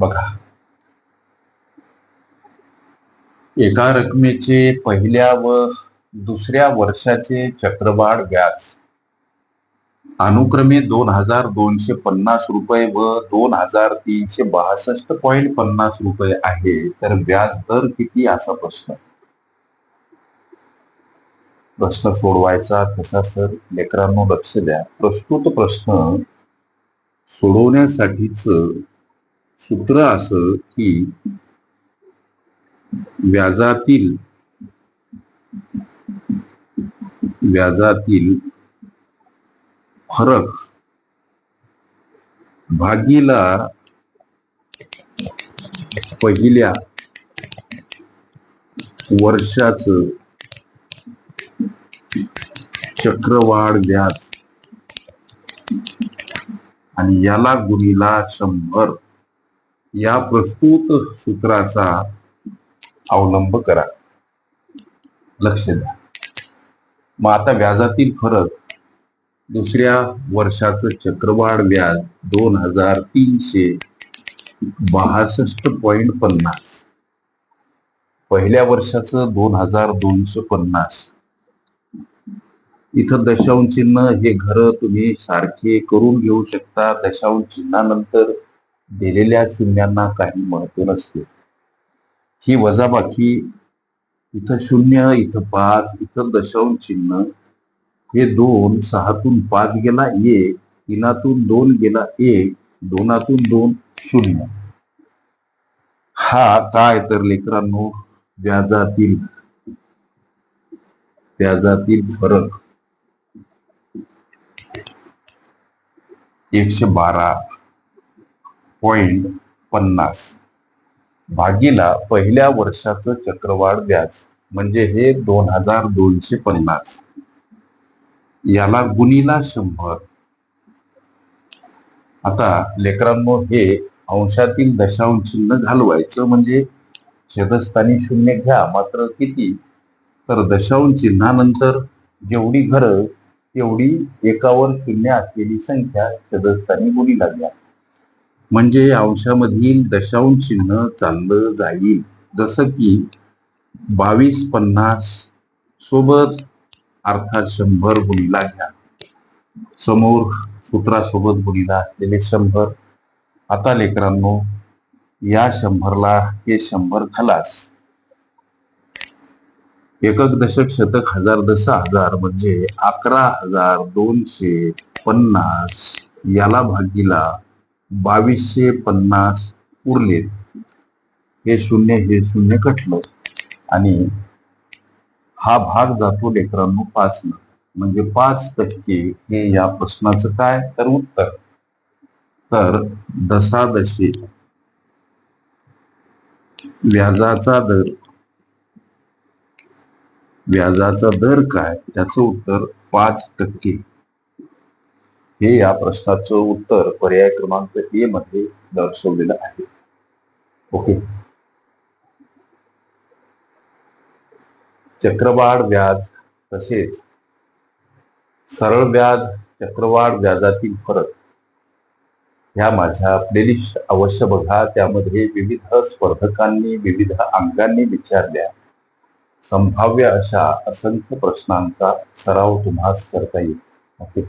बघा. एका रकमेचे पहिल्या व दुसऱ्या वर्षाचे चक्रवाढ व्याज. अनुक्रमे दोन हजार दोनशे पन्नास रुपये व दोन हजार तीनशे बासष्ट पॉईंट पन्नास रुपये आहे. तर व्याज दर किती? असा प्रश्न. प्रश्न सोडवायचा कसा सर? लेकरांनो लक्ष द्या. प्रस्तुत प्रश्न सोडवण्यासाठीच सूत्र असं की व्याजातील व्याजातील फरक भागीला पहिल्या वर्षाच चक्रवाढ व्याज आणि याला गुणीला शंभर. या प्रस्तुत सूत्राचा अवलंब करा. लक्ष द्या. मग आता व्याजातील फरक. दुसऱ्या वर्षाचं चक्रवाढ व्याज दोन हजार तीनशे बासष्ट पॉईंट पन्नास. पहिल्या वर्षाचं दोन हजार दोनशे पन्नास. इथं दशांश चिन्ह हे घर तुम्ही सारखे करून घेऊ शकता. दशांश चिन्हानंतर दिलेल्या शून्यांना काही महत्त्व नसते. ही वजाबाकी इथं शून्य इथं पाच इथं दशांश चिन्ह हे दोन सहातून पाच गेला एक तीनातून दोन गेला एक दोनातून दोन शून्य. हा काय तर लेकरांनो व्याजातील व्याजातील फरक. एकशे बारा. पॉइंट पन्नास. भागीला पहिल्या वर्षाचं चक्रवाढ व्याज म्हणजे हे दोन हजार दोनशे पन्नास. याला गुणीला शंभर. आता लेकरांनो हे अंशातील दशांश चिन्ह घालवायचं म्हणजे छेदस्थानी शून्य घ्या मात्र किती? तर दशांश चिन्हानंतर जेवढी घरं तेवढी एकावर शून्य असलेली संख्या छेदस्थानी गुणीला घ्या म्हणजे अंशामधील दशांश चिन्ह चाललं जाईल. जसं की बावीस पन्नास सोबत अर्थात शंभर गुणीला घ्या. समोर सूत्रासोबत गुणीला असलेले शंभर. आता लेकरांनो या शंभरला हे शंभर खलास. एकक दशक शतक हजार दस हजार म्हणजे अकरा हजार दोनशे पन्नास याला भागीला बावीसशे पन्नास उरले. हे शून्य हे शून्य कटलं. आणि हा भाग जातो लेकरांनो पाच न म्हणजे पाच टक्के हे या प्रश्नाचं काय? तर उत्तर. तर दशादशी व्याजाचा दर. व्याजाचा दर काय? त्याचं उत्तर पाच टक्के. हे या प्रश्नाचं उत्तर पर्याय क्रमांक ए मध्ये दर्शवलेलं आहे. ओके चक्रवाढ व्याज तसेच सरळ व्याज चक्रवाढ व्याजातील फरक ह्या माझ्या प्लेलिस्ट अवश्य बघा. त्यामध्ये विविध स्पर्धकांनी विविध अंगांनी विचारल्या. संभाव्य अशा असंख्य प्रश्नांचा सराव तुम्हास करता येईल. ओके